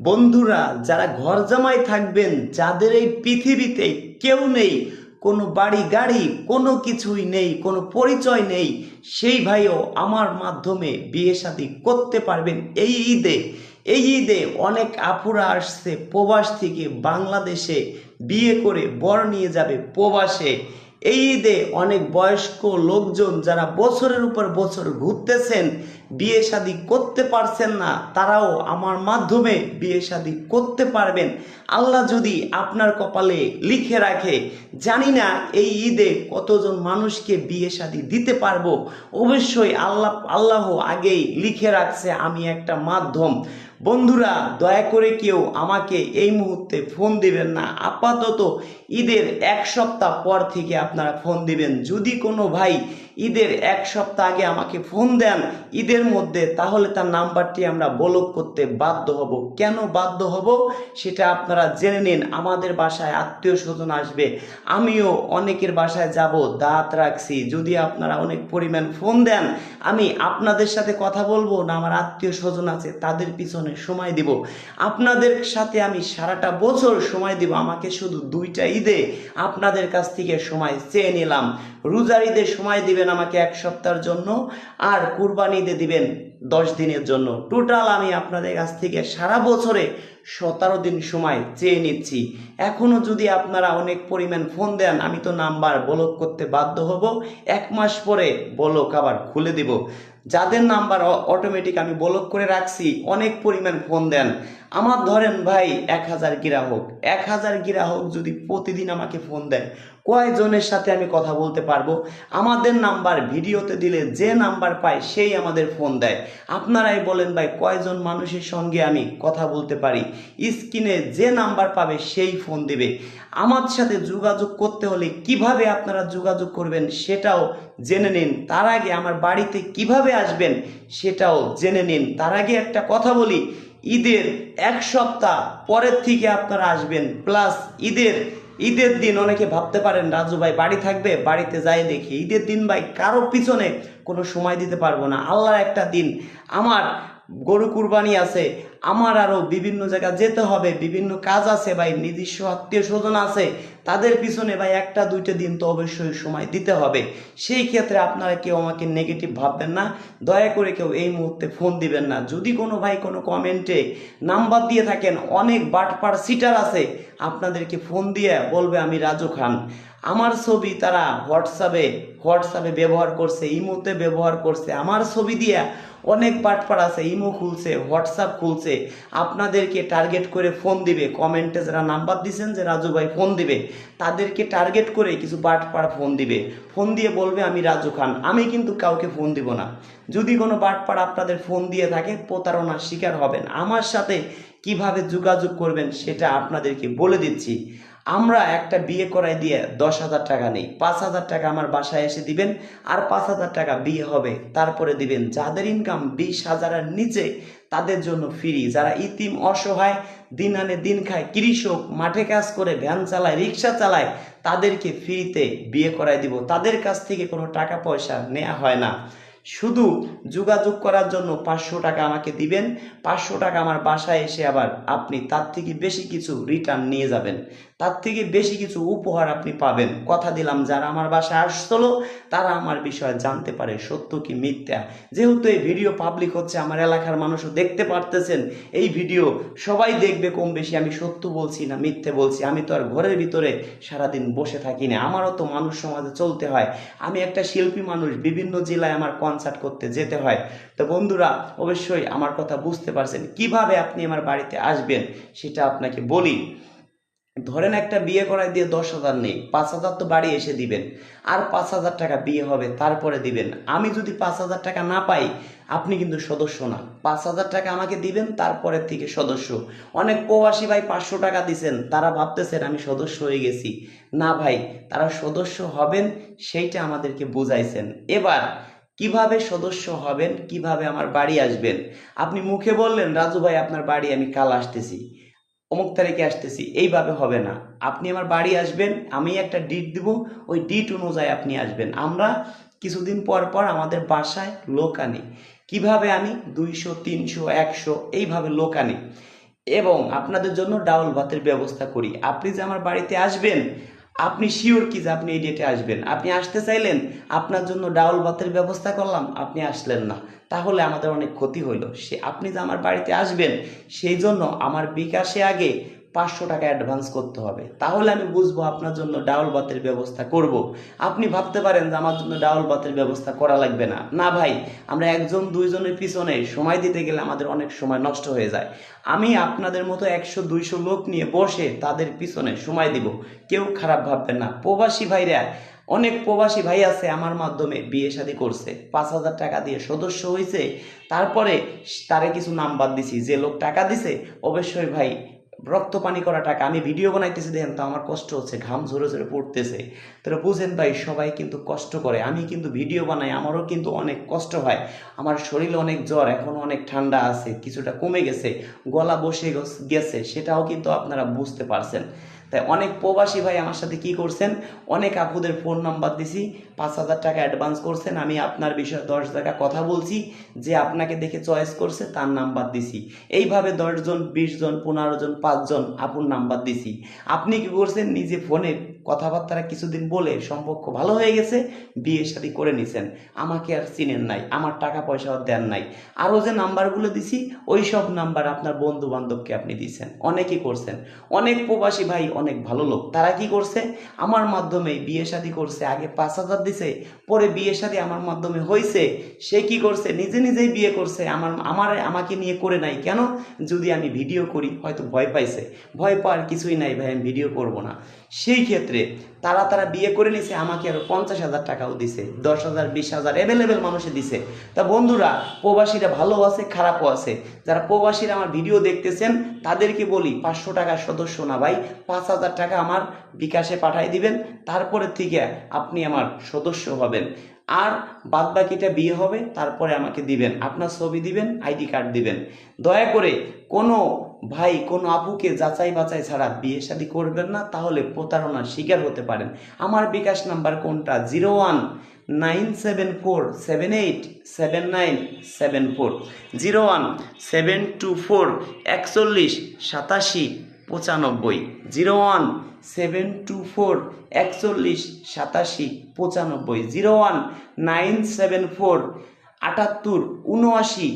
বন্ধুরা, যারা ঘর জামাই থাকবেন, যাদের এই পৃথিবীতে কেউ নেই, কোনো বাড়ি গাড়ি, কোনো কিছুই নেই, কোনো পরিচয় নেই, সেই ভাইও আমার মাধ্যমে বিয়ে শাদী করতে পারবেন। এই ঈদে এই ঈদে অনেক আপুরা আসছে প্রবাস থেকে বাংলাদেশে বিয়ে করে বর নিয়ে যাবে প্রবাসে। এই ঈদে অনেক বয়স্ক লোকজন যারা বছরের উপর বছর ঘুরতেছেন বিয়ে শাদী করতে পারছেন না, তারাও আমার মাধ্যমে বিয়ে শাদী করতে পারবেন। আল্লাহ যদি আপনার কপালে লিখে রাখে, জানি না এই ঈদে কতজন মানুষকে বিয়ে শাদী দিতে পারব, অবশ্যই আল্লাহ আল্লাহ আগেই লিখে রাখছে আমি একটা মাধ্যম। বন্ধুরা, দয়া করে কেউ আমাকে এই মুহূর্তে ফোন দিবেন না। আপাতত ঈদের এক সপ্তাহ পর থেকে আপনারা ফোন দিবেন। যদি কোনো ভাই ঈদের এক সপ্তাহ আগে আমাকে ফোন দেন ঈদের মধ্যে, তাহলে তার নাম্বারটি আমরা ব্লক করতে বাধ্য হব। কেন বাধ্য হব? সেটা আপনারা জেনে নিন। আমাদের বাসায় আত্মীয় স্বজন আসবে। আমিও অনেকের বাসায় যাব, দাঁত রাখছি। যদি আপনারা অনেক পরিমাণ ফোন দেন, আমি আপনাদের সাথে কথা বলব না, আমার আত্মীয় স্বজন আছে, তাদের পিছনে সময় দিব। আপনাদের সাথে আমি সারাটা বছর সময় দিব, আমাকে শুধু দুইটা ঈদে আপনাদের কাছ থেকে সময় চেয়ে নিলাম। রোজার ঈদে সময় দিবেন আমাকে এক সপ্তাহের জন্য আর কুরবানি ঈদে দিবেন দশ দিনের জন্য। টোটাল আমি আপনাদের কাছ থেকে সারা বছরে সতেরো দিন সময় চেয়ে নিচ্ছি। এখনও যদি আপনারা অনেক পরিমাণ ফোন দেন, আমি তো নাম্বার ব্লক করতে বাধ্য হব। এক মাস পরে ব্লক আবার খুলে দিব। যাদের নাম্বার অটোমেটিক আমি ব্লক করে রাখছি, অনেক পরিমাণ ফোন দেন। আমার ধরেন ভাই এক হাজার গ্রাহক এক হাজার গ্রাহক যদি প্রতিদিন আমাকে ফোন দেয় কয়জনের সাথে আমি কথা বলতে পারব। আমাদের নাম্বার ভিডিওতে দিলে যে নাম্বার পায় সেই আমাদের ফোন দেয়। আপনারাই বলেন ভাই, কয়জন মানুষের সঙ্গে আমি কথা বলতে পারি? স্ক্রিনে যে নাম্বার পাবে সেই ফোন দেবে। আমার সাথে যোগাযোগ করতে হলে কীভাবে আপনারা যোগাযোগ করবেন সেটাও জেনে নিন। তার আগে আমার বাড়িতে কীভাবে আসবেন সেটাও জেনে নিন। তার আগে একটা কথা বলি, ঈদের এক সপ্তাহ পরের থেকে আপনারা আসবেন। প্লাস ঈদের ঈদের দিন অনেকে ভাবতে পারেন, রাজু ভাই বাড়ি থাকবে, বাড়িতে যাই দেখি। ঈদের দিন ভাই কারও পিছনে কোনো সময় দিতে পারব না। আল্লাহর একটা দিন। আমার গরু কুরবানি আছে, আমার আরও বিভিন্ন জায়গা যেতে হবে, বিভিন্ন কাজ আছে ভাই নিজস্ব আত্মীয় স্বজন আছে, তাদের পিছনে ভাই একটা, দুইটা দিন তো অবশ্যই সময় দিতে হবে। সেই ক্ষেত্রে আপনারা কেউ আমাকে নেগেটিভ ভাববেন না, দয়া করে কেউ এই মুহূর্তে ফোন দিবেন না। যদি কোনো ভাই কোনো কমেন্টে নাম্বার দিয়ে থাকেন, অনেক বাটপার সিটার আছে, আপনাদেরকে ফোন দিয়ে বলবে আমি রাজু খান। আমার ছবি তারা হোয়াটসঅ্যাপে হোয়াটসঅ্যাপে ব্যবহার করছে ইমোতে ব্যবহার করছে। আমার ছবি দিয়ে অনেক পাটপাড় আছে, ইমো খুলছে, হোয়াটসঅ্যাপ খুলছে। আপনাদেরকে টার্গেট করে ফোন দিবে। কমেন্টে যারা নাম্বার দিছেন, যে রাজু ভাই ফোন দিবে, তাদেরকে টার্গেট করে কিছু বাটপাড় ফোন দিবে। ফোন দিয়ে বলবে, আমি রাজু খান। আমি কিন্তু কাউকে ফোন দিব না। যদি কোনো বাটপাড় আপনাদের ফোন দিয়ে থাকে, প্রতারণার শিকার হবেন। আমার সাথে কীভাবে যোগাযোগ করবেন সেটা আপনাদেরকে বলে দিচ্ছি। আমরা একটা বিয়ে করাই দিয়ে দশ হাজার টাকা নেই। পাঁচ হাজার টাকা আমার বাসায় এসে দিবেন আর পাঁচ হাজার টাকা বিয়ে হবে। তারপরে দিবেন যাদের ইনকাম বিশ হাজারের নিচে, তাদের জন্য ফ্রি যারা ইতিম অসহায়, দিন আনে দিন খায়, কৃষক, মাঠে কাজ করে, ভ্যান চালায়, রিক্সা চালায়, তাদেরকে ফ্রিতে বিয়ে করাই দিব। তাদের কাছ থেকে কোনো টাকা পয়সা নেওয়া হয় না। শুধু যোগাযোগ করার জন্য পাঁচশো টাকা আমাকে দিবেন, পাঁচশো টাকা আমার বাসায় এসে আবার আপনি তার থেকে বেশি কিছু রিটার্ন নিয়ে যাবেন। তার থেকে বেশি কিছু উপহার আপনি পাবেন। কথা দিলাম, যারা আমার বাসায় আসছিল, তারা আমার বিষয়ে জানতে পারে, সত্য কি মিথ্যা। যেহেতু এই ভিডিও পাবলিক হচ্ছে, আমার এলাকার মানুষও দেখতে পারতেছেন, এই ভিডিও সবাই দেখবে, কম বেশি আমি সত্য বলছি না মিথ্যে বলছি। আমি তো আর ঘরের ভিতরে সারাদিন বসে থাকি না, আমারও তো মানুষ সমাজে চলতে হয়। আমি একটা শিল্পী মানুষ, বিভিন্ন জেলায় আমার কনসার্ট করতে যেতে হয়। তো বন্ধুরা, অবশ্যই আমার কথা বুঝতে পারছেন। কীভাবে আপনি আমার বাড়িতে আসবেন, সেটা আপনাকে বলি। ধরেন একটা বিয়ে করায় দিয়ে দশ হাজার নেই, পাঁচ হাজার তো বাড়ি এসে দিবেন। আর পাঁচ হাজার টাকা বিয়ে হবে, তারপরে দিবেন। আমি যদি পাঁচ হাজার টাকা না পাই, আপনি কিন্তু সদস্য না। পাঁচ হাজার টাকা আমাকে দিবেন তারপরের থেকে সদস্য। অনেক প্রবাসী ভাই পাঁচশো টাকা দিছেন, তারা ভাবতেছেন আমি সদস্য হয়ে গেছি। না ভাই, তারা সদস্য হবেন, সেইটা আমাদেরকে বুঝাইছেন। এবার, কীভাবে সদস্য হবেন, কীভাবে আমার বাড়ি আসবেন? আপনি মুখে বললেন, রাজু ভাই, আপনার বাড়ি আমি কাল আসতেছি। অমুক তারিখে আসতেছি, এইভাবে হবে না। আপনি আমার বাড়ি আসবেন, আমি একটা ডিট দিব, ওই ডিট অনুযায়ী আপনি আসবেন। আমরা কিছুদিন পর পর আমাদের বাসায় লোক আনি। কীভাবে আনি? দুইশো, তিনশো, একশো, এইভাবে লোক আনি। এবং আপনাদের জন্য ডাউল ভাতের ব্যবস্থা করি। আপনি যে আমার বাড়িতে আসবেন আপনি শিওর কি যে আপনি এই ডেটে আসবেন? আপনি আসতে চাইলেন, আপনার জন্য ডাউল বাতের ব্যবস্থা করলাম, আপনি আসলেন না। তাহলে আমাদের অনেক ক্ষতি হইল। সে আপনি যে আমার বাড়িতে আসবেন, সেই জন্য আমার বিকাশে আগে পাঁচশো টাকা অ্যাডভান্স করতে হবে। তাহলে আমি বুঝব আপনার জন্য ডাউল ভাতের ব্যবস্থা করব। আপনি ভাবতে পারেন যে আমার জন্য ডাউল ভাতের ব্যবস্থা করা লাগবে না। না ভাই, আমরা একজন, দুইজনের পিছনে সময় দিতে গেলে আমাদের অনেক সময় নষ্ট হয়ে যায়। আমি আপনাদের মতো একশো, দুইশো লোক নিয়ে বসে তাদের পিছনে সময় দিব। কেউ খারাপ ভাববেন না। প্রবাসী ভাইরা, অনেক প্রবাসী ভাই আছে আমার মাধ্যমে বিয়ে শাদী করছে। পাঁচ হাজার টাকা দিয়ে সদস্য হয়েছে তারপরে তারে কিছু নাম্বার দিছি। যে লোক টাকা দিছে, অবশ্যই ভাই রক্ত পানি করা টাকা, আমি ভিডিও বানাইতেছি, দেখেন তো আমার কষ্ট হচ্ছে, ঘাম ঝরে ঝরে পড়তেছে। তাহলে বুঝেন ভাই, সবাই কিন্তু কষ্ট করে। আমি কিন্তু ভিডিও বানাই, আমারও কিন্তু অনেক কষ্ট হয়। আমার শরীরে অনেক জ্বর, এখন অনেক ঠান্ডা আছে, কিছুটা কমে গেছে, গলা বসে গেছে, সেটাও কিন্তু আপনারা বুঝতে পারছেন। তাই অনেক প্রবাসী ভাই আমার সাথে কি করছেন? অনেক আপুদের ফোন নাম্বার দিছি, পাঁচ হাজার টাকা অ্যাডভান্স করছেন, আমি আপনার বিষয়ে দশ টাকা কথা বলছি, যে আপনাকে দেখে চয়েস করছে, তার নাম্বার দিছি। এইভাবে দশজন বিশজন পনেরো জন পাঁচজন আপুর নাম্বার দিছি। আপনি কি করছেন? নিজে ফোনে কথাবার্তা কিছুদিন বলে সম্পর্ক ভালো হয়ে গেছে, বিয়ে শাদী করে নিছেন। আমাকে আর চিনেন নাই, আমার টাকা পয়সাও দেন নাই। আরও যে নাম্বারগুলো দিছি, ওই সব নাম্বার আপনার বন্ধু বান্ধবকে আপনি দিছেন। অনেকেই করছেন। অনেক প্রবাসী ভাই অনেক ভালো লোক। তারা কি করছে? আমার মাধ্যমে বিয়ে শাদী করছে, আগে পাঁচ হাজার দিছে, পরে বিয়ে শাদী আমার মাধ্যমে হয়েছে সে কি করছে? নিজে নিজেই বিয়ে করছে। আমার আমার, আমাকে নিয়ে করে নাই। কেন? যদি আমি ভিডিও করি, হয়তো ভয় পাইছে। ভয় পাওয়ার কিছুই নাই ভাই, আমি ভিডিও করব না। সেই ক্ষেত্রে তারা তারা বিয়ে করে নিছে, আমাকে আরও পঞ্চাশ হাজার টাকাও দিছে, দশ হাজার, বিশ হাজার অ্যাভেলেবেল মানুষে দিছে। তা বন্ধুরা, প্রবাসীরা ভালো আছে, খারাপও আছে? যারা প্রবাসীরা আমার ভিডিও দেখতেছেন, তাদেরকে বলি, পাঁচশো টাকার সদস্য না ভাই, পাঁচ হাজার টাকা আমার বিকাশে পাঠাই দিবেন, তারপরে থেকে আপনি আমার সদস্য হবেন। আর বাদ বাকিটা বিয়ে হবে, তারপরে আমাকে দিবেন। আপনার ছবি দিবেন, আইডি কার্ড দিবেন। দয়া করে কোনো ভাই, কোনো আপুকে যাচাই বাছাই ছাড়া বিয়ে শাদী করবেন না, তাহলে প্রতারণার শিকার হতে পারেন। আমার বিকাশ নাম্বার কোনটা? Zero one nine seven four seven eight seven nine seven four. Zero one seven two four একচল্লিশ সাতাশি পঁচানব্বই। Zero one seven two four, একচল্লিশ সাতাশি, পঁচানব্বই। Zero one nine seven four, আটাত্তর উনআশি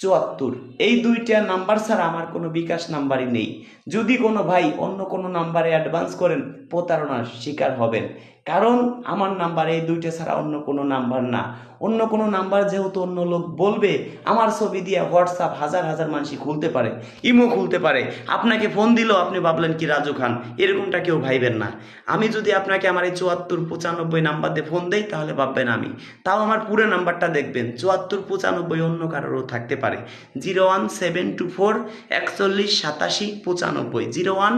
চুয়াত্তর। এই দুইটা নাম্বার ছাড়া আমার কোনো বিকাশ নাম্বারই নেই। যদি কোনো ভাই অন্য কোনো নাম্বারে অ্যাডভান্স করেন, প্রতারণার শিকার হবেন। কারণ আমার নাম্বার এই দুইটা ছাড়া অন্য কোনো নাম্বার না। অন্য কোনো নাম্বার যেহেতু অন্য লোক বলবে, আমার ছবি দিয়ে হোয়াটসঅ্যাপ হাজার হাজার মানুষই খুলতে পারে, ইমো খুলতে পারে। আপনাকে ফোন দিলেও আপনি ভাবলেন কি, রাজু খান, এরকমটা কেউ ভাইবেন না। আমি যদি আপনাকে আমার এই চুয়াত্তর পঁচানব্বই নাম্বার দিয়ে ফোন দেই, তাহলে ভাববেন আমি। তাও আমার পুরো নাম্বারটা দেখবেন, চুয়াত্তর পঁচানব্বই অন্য কারোরও থাকতে পারে। Zero one seven two four একচল্লিশ সাতাশি পঁচানব্বই, zero one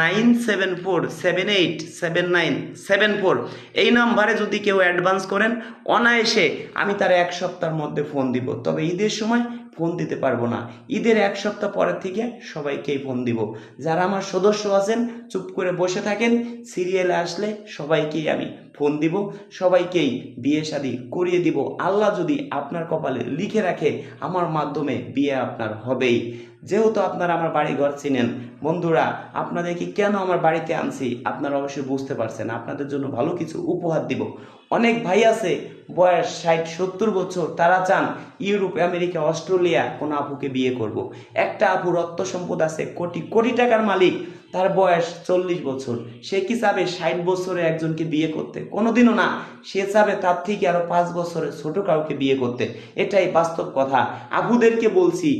nine seven four seven eight seven nine seven four এই নাম্বারে যদি কেউ অ্যাডভান্স করেন, অনায়াসে আমি তার এক সপ্তাহের মধ্যে ফোন দিব। তবে ঈদের সময় ফোন দিতে পারব না। ঈদের এক সপ্তাহ পরের থেকে সবাইকেই ফোন দিব। যারা আমার সদস্য আছেন, চুপ করে বসে থাকেন সিরিয়ালে আসলে সবাইকেই আমি ফোন দিব। সবাইকেই বিয়ে শাদী করিয়ে দিব। আল্লাহ যদি আপনার কপালে লিখে রাখে, আমার মাধ্যমে বিয়ে আপনার হবেই। যেহেতু আপনারা আমার বাড়ি ঘর চিনেন, বন্ধুরা, আপনাদেরকে কেন আমার বাড়িতে আনছি আপনারা অবশ্যই বুঝতে পারছেন। আপনাদের জন্য ভালো কিছু উপহার দিব। অনেক ভাই আছে, বয়স ষাট, সত্তর বছর, তারা চান ইউরোপ, আমেরিকা, অস্ট্রেলিয়া কোনো আপুকে বিয়ে করব। একটা আপু রক্ত সম্পদ আছে কোটি কোটি টাকার মালিক, তার বয়স চল্লিশ বছর। সে কি চাবে ষাট বছরে একজনকে বিয়ে করতে? কোনোদিনও না। সে চাবে তার থেকে আরও পাঁচ বছরে ছোট কাউকে বিয়ে করতে। এটাই বাস্তব কথা। আপুদেরকে বলছি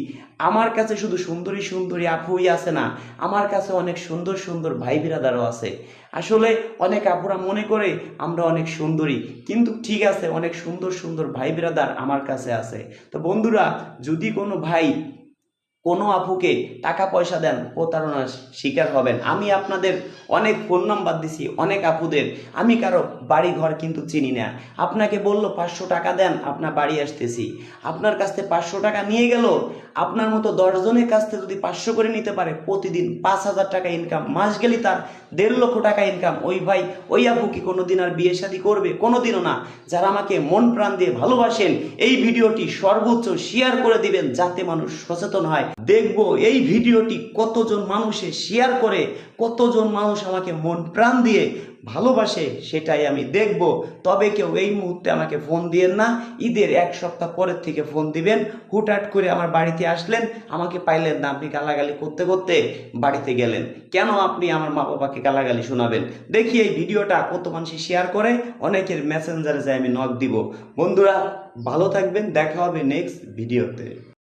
আমার কাছে শুধু সুন্দরী সুন্দরী আপুই আছে না, আমার কাছে অনেক সুন্দর সুন্দর ভাই বিরাদারও আছে। আসলে অনেক আপুরা মনে করে আমরা অনেক সুন্দরী, কিন্তু ঠিক আছে, অনেক সুন্দর সুন্দর ভাই বিরাদার আমার কাছে আছে। তো বন্ধুরা, যদি কোনো ভাই কোনো আপুকে টাকা পয়সা দেন, প্রতারণার শিকার হবেন। আমি আপনাদের অনেক ফোন নাম্বার দিছি, অনেক আপুদের। আমি কারও বাড়ি ঘর কিন্তু চিনি না। আপনাকে বলল, পাঁচশো টাকা দেন আপনার বাড়ি আসতেছি। আপনার কাছ থেকে পাঁচশো টাকা নিয়ে গেল। আপনার মতো দশজনের কাছ থেকে যদি পাঁচশো করে নিতে পারে, প্রতিদিন পাঁচ হাজার টাকা ইনকাম মাস গেলে তার দেড় লক্ষ টাকা ইনকাম ওই ভাই, ওই আপু কি কোনোদিন আর বিয়ে শাদী করবে? কোনোদিনও না। যারা আমাকে মন প্রাণ দিয়ে ভালোবাসেন, এই ভিডিওটি সর্বোচ্চ শেয়ার করে দিবেন, যাতে মানুষ সচেতন হয়। দেখব এই ভিডিওটি কতজন মানুষে শেয়ার করে, কতজন মানুষ আমাকে মন প্রাণ দিয়ে ভালোবাসে সেটাই আমি দেখব। তবে কেউ এই মুহূর্তে আমাকে ফোন দিয়েন না, ঈদের এক সপ্তাহ পরের থেকে ফোন দিবেন। হুটহাট করে আমার বাড়িতে আসলেন, আমাকে পাইলেন না আপনি গালাগালি করতে করতে বাড়িতে গেলেন। কেন আপনি আমার মা বাবাকে গালাগালি শোনাবেন? দেখি এই ভিডিওটা কত মানুষ শেয়ার করে, অনেকের মেসেঞ্জারে যায় আমি নক দিব। বন্ধুরা, ভালো থাকবেন, দেখা হবে নেক্সট ভিডিওতে